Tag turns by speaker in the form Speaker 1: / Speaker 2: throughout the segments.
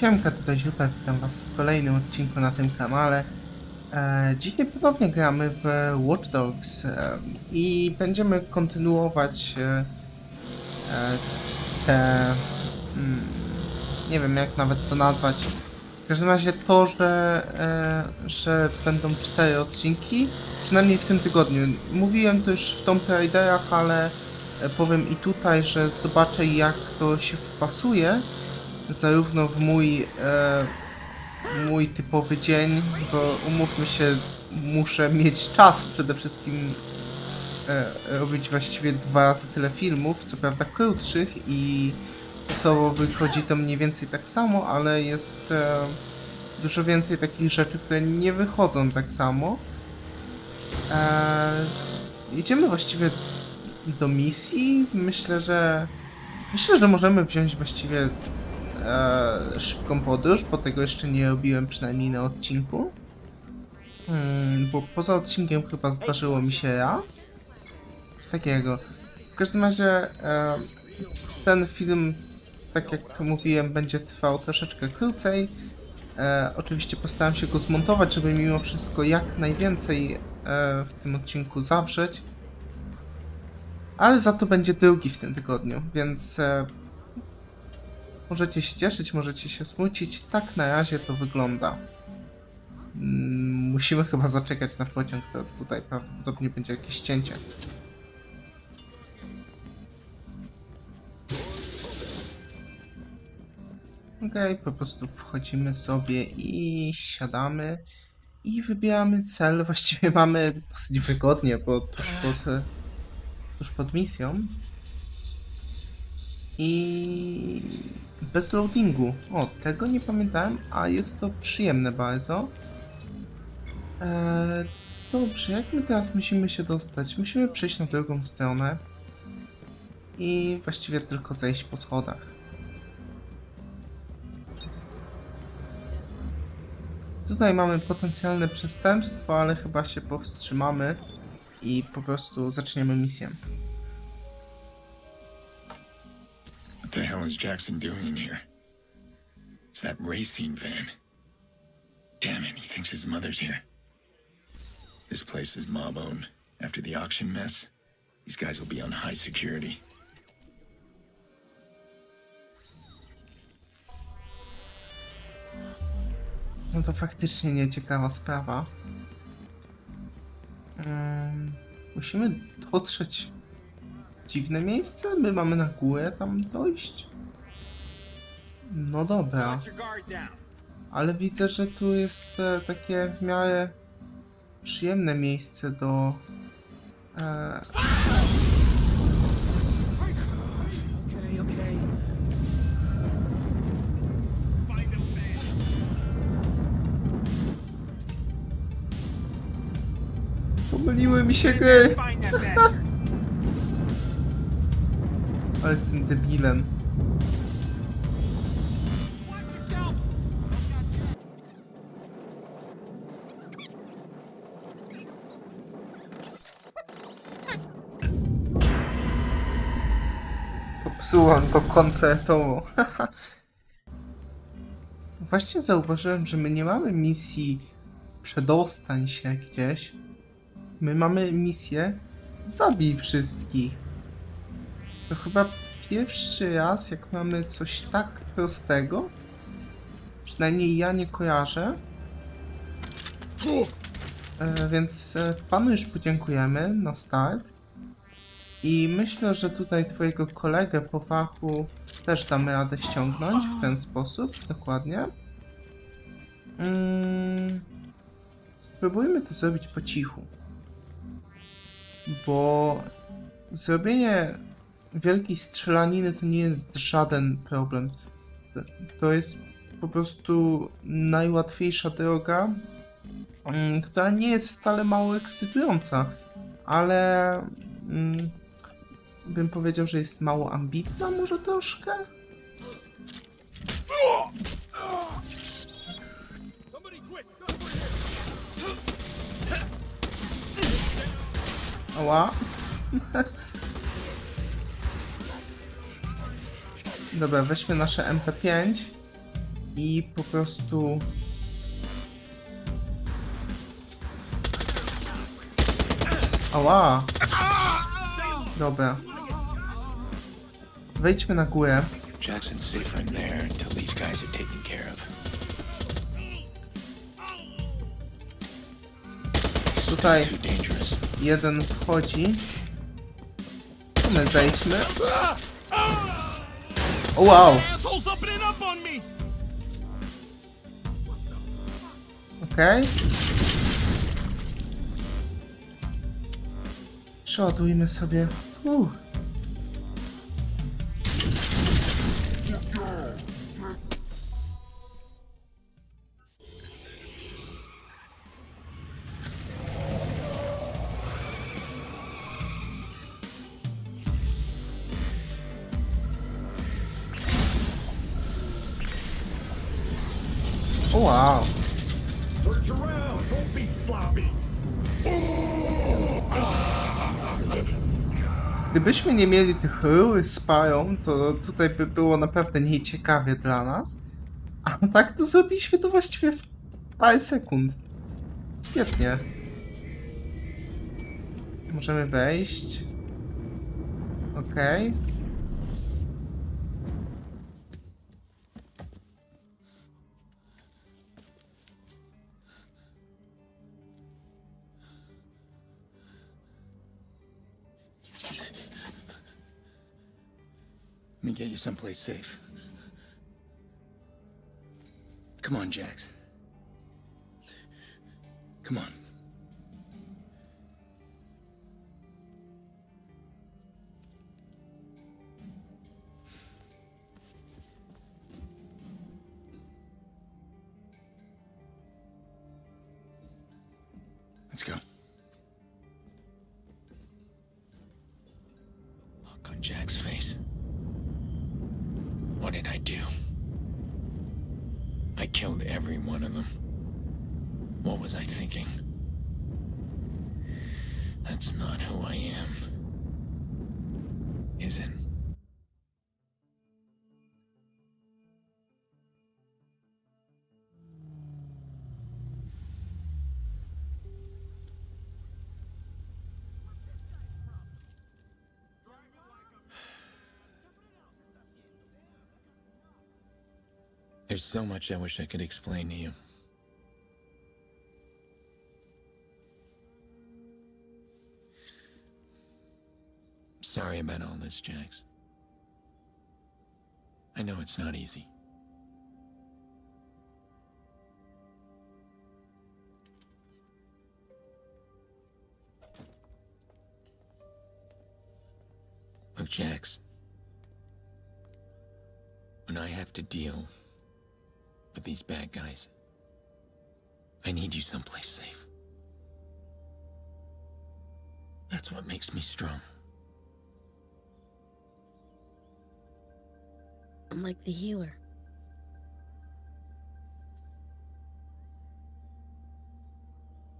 Speaker 1: Siemka, tutaj Ziuta, witam was w kolejnym odcinku na tym kanale. E, dzisiaj ponownie gramy w Watch Dogs e, i będziemy kontynuować e, e, te... Mm, nie wiem jak nawet to nazwać. W każdym razie to, że, e, że będą cztery odcinki, przynajmniej w tym tygodniu. Mówiłem to już w Tomb Raiderach, ale e, powiem i tutaj, że zobaczę jak to się wpasuje zarówno w mój, e, mój typowy dzień, bo umówmy się, muszę mieć czas przede wszystkim e, robić właściwie dwa razy tyle filmów, co prawda krótszych i czasowo wychodzi to mniej więcej tak samo, ale jest e, dużo więcej takich rzeczy, które nie wychodzą tak samo. E, idziemy właściwie do misji. Myślę, że myślę, że możemy wziąć właściwie e, szybką podróż, bo tego jeszcze nie robiłem przynajmniej na odcinku. Hmm, bo poza odcinkiem chyba zdarzyło mi się raz. Coś takiego. W każdym razie e, ten film, tak jak mówiłem, będzie trwał troszeczkę krócej. E, oczywiście postaram się go zmontować, żeby mimo wszystko jak najwięcej e, w tym odcinku zawrzeć. Ale za to będzie drugi w tym tygodniu, więc e, Możecie się cieszyć, możecie się smucić. Tak na razie to wygląda. Mm, Musimy chyba zaczekać na pociąg, to tutaj prawdopodobnie będzie jakieś cięcie. Okej, po prostu wchodzimy sobie i siadamy i wybieramy cel. Właściwie mamy dosyć wygodnie, bo tuż pod, tuż pod misją. I bez loadingu. O, tego nie pamiętałem, a jest to przyjemne bardzo. Eee, dobrze, jak my teraz musimy się dostać? Musimy przejść na drugą stronę i właściwie tylko zejść po schodach. Tutaj mamy potencjalne przestępstwo, ale chyba się powstrzymamy i po prostu zaczniemy misję.
Speaker 2: What the hell is Jackson doing in here? It's that racing van. Damn it, he thinks his mother's here. This place is mob owned. After the auction mess, these guys will be on high security.
Speaker 1: No to faktycznie nieciekawa sprawa. Ym, musimy dotrzeć w dziwne miejsce? My mamy na górę tam dojść? No dobra, ale widzę, że tu jest e, takie w miarę przyjemne miejsce do... E, pomyliły mi się gry! Ale jestem debilem. Popsułam to koncertowo. Właśnie zauważyłem, że my nie mamy misji przedostań się gdzieś. My mamy misję zabij wszystkich. To chyba pierwszy raz, jak mamy coś tak prostego. Przynajmniej ja nie kojarzę. E, więc e, panu już podziękujemy na start. I myślę, że tutaj twojego kolegę po fachu też damy radę ściągnąć w ten sposób, dokładnie. Mm, spróbujmy to zrobić po cichu. Bo zrobienie wielkiej strzelaniny to nie jest żaden problem. To- jest po prostu najłatwiejsza droga, mm, która nie jest wcale mało ekscytująca, ale mm, bym powiedział, że jest mało ambitna, może troszkę? Ała. Dobra, weźmy nasze MP5. i po prostu. Ała! Dobra. Wejdźmy na górę.
Speaker 2: Jackson's safer in there until these guys are taken care of.
Speaker 1: Tutaj jeden wchodzi. To my zejdźmy. O wow! Okej. Przeładujmy sobie. Uh.
Speaker 3: Sloppy.
Speaker 1: Gdybyśmy nie mieli tych rur z parą, to tutaj by było naprawdę nieciekawie dla nas. A tak to zrobiliśmy to właściwie w parę sekund. Świetnie. Możemy wejść. Okej.
Speaker 2: Let me get you someplace safe. Come on, Jax. Come on. What did I do? I killed every one of them. What was I thinking? That's not who I am. Is it? There's so much I wish I could explain to you. Sorry about all this, Jax. I know it's not easy. Look, Jax. When I have to deal with these bad guys. I need you someplace safe. That's what makes me strong.
Speaker 4: I'm like the healer.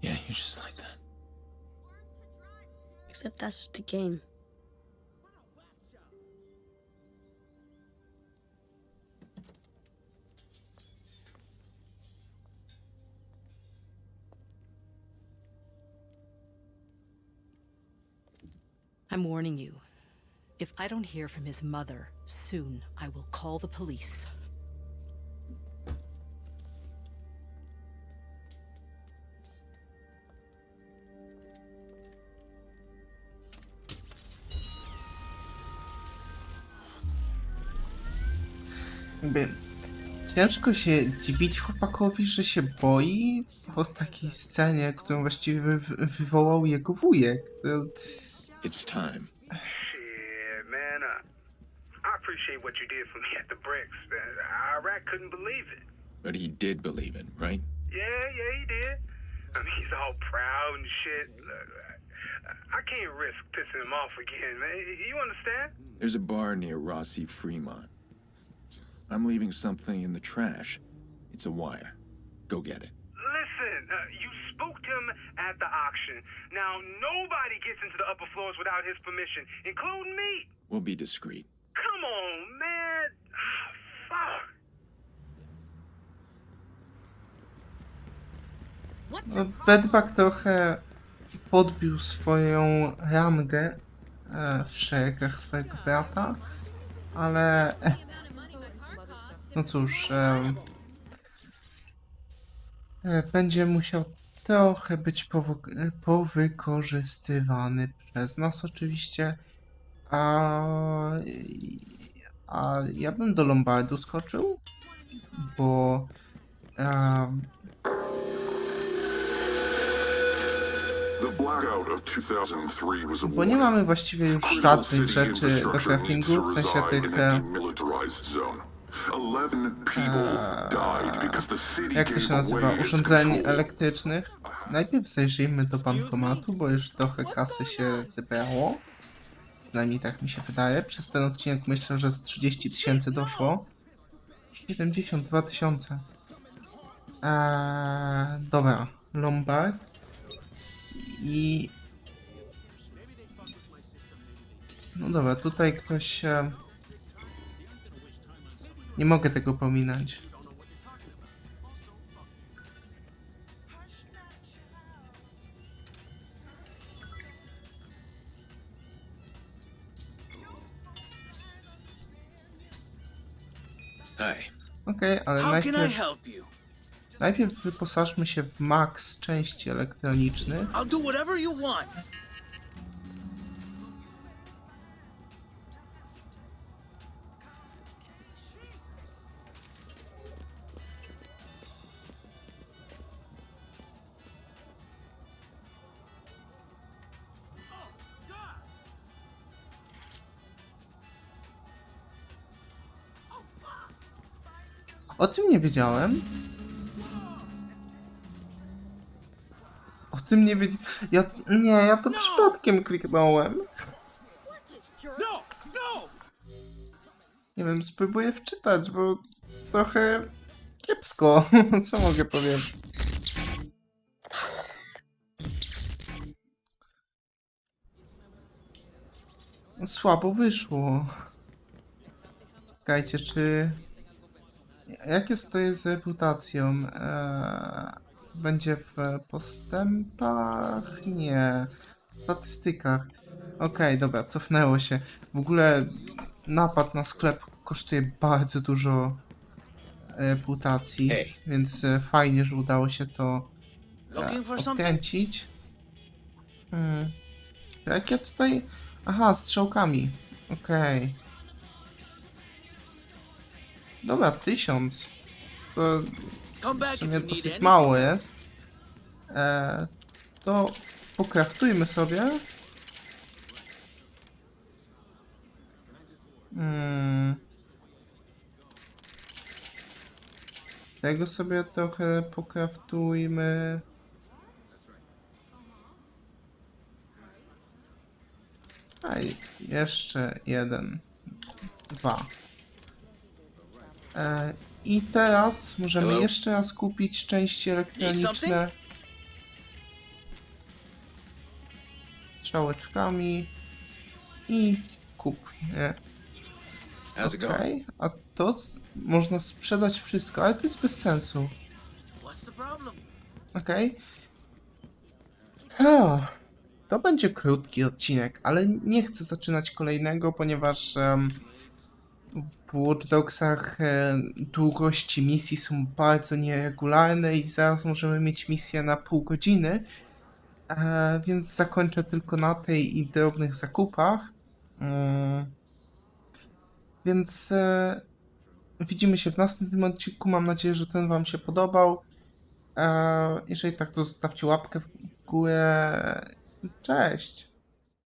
Speaker 2: Yeah, you're just like that.
Speaker 4: Except that's just a game.
Speaker 5: I'm warning you. If I don't hear from his mother soon, I will call the police.
Speaker 1: Jakby ciężko się dziwić chłopakowi, że się boi po takiej scenie, którą właściwie wy- wywołał jego wujek. To,
Speaker 2: It's time.
Speaker 6: Shit, man. Uh, I appreciate what you did for me at the bricks, man. Iraq couldn't believe it.
Speaker 2: But he did believe it, right?
Speaker 6: Yeah, yeah, he did. I mean, he's all proud and shit. Look, I, I can't risk pissing him off again, man. You understand?
Speaker 2: There's a bar near Rossi Fremont. I'm leaving something in the trash. It's a wire. Go get it.
Speaker 6: listen, uh, you spooked him at the auction. Now, nobody gets into the upper floors without his permission, including me.
Speaker 2: We'll be discreet.
Speaker 6: Come on, man. Ah, fuck.
Speaker 1: No. Bedbug trochę podbił swoją rangę e, w szeregach swojego brata, ale e, no cóż, będzie musiał trochę być e, powykorzystywany przez nas oczywiście, a, a ja bym do Lombardu skoczył, bo em,
Speaker 7: The blackout of 2003 was a
Speaker 1: Bo nie mamy właściwie już żadnych rzeczy do craftingu, w sensie tych, e,
Speaker 7: demilitarized zone. Eleven people died because the city
Speaker 1: jak to się nazywa, urządzeń elektrycznych. Najpierw zajrzyjmy do bankomatu, bo już trochę kasy się zebrało. Przynajmniej tak mi się wydaje. Przez ten odcinek myślę, że z 30 tysięcy doszło. 72 tysiące. Eee, dobra, Lombard. I... No dobra, tutaj ktoś... E... Nie mogę tego pominąć. Okej, ale
Speaker 8: can I
Speaker 1: najpierw, najpierw wyposażmy się w max części elektronicznych.
Speaker 8: I'll do whatever you want.
Speaker 1: O tym nie wiedziałem. O tym nie wiedziałem. Ja, nie, ja to przypadkiem kliknąłem. Nie wiem, spróbuję wczytać, bo trochę kiepsko. Co mogę powiedzieć? Słabo wyszło. Czekajcie, czy... Jak jest to jest z reputacją? Eee, będzie w postępach? Nie. W statystykach. Okej, dobra, cofnęło się. W ogóle napad na sklep kosztuje bardzo dużo reputacji,
Speaker 2: Hej.
Speaker 1: więc e, fajnie, że udało się to
Speaker 8: something?
Speaker 1: odkręcić. Hmm. Jak ja tutaj... Aha, strzałkami. Okej. Dobra, tysiąc. To
Speaker 8: Come
Speaker 1: w sumie dosyć mało jest. E, to pokraftujmy sobie. Hmm. Tego sobie trochę pokraftujmy. A jeszcze jeden. Dwa. E, I teraz możemy
Speaker 2: Hello?
Speaker 1: jeszcze raz kupić części elektroniczne. Strzałeczkami. I kup. Nie.
Speaker 2: How's it going?
Speaker 1: Okej, a to można sprzedać wszystko, ale to jest bez sensu. Okej. Okay. To będzie krótki odcinek, ale nie chcę zaczynać kolejnego, ponieważ em, w Watch e, długości misji są bardzo nieregularne i zaraz możemy mieć misję na pół godziny. E, więc zakończę tylko na tej i drobnych zakupach. Mm. Więc e, widzimy się w następnym odcinku. Mam nadzieję, że ten Wam się podobał. Jeżeli tak, to zostawcie łapkę w górę. Cześć!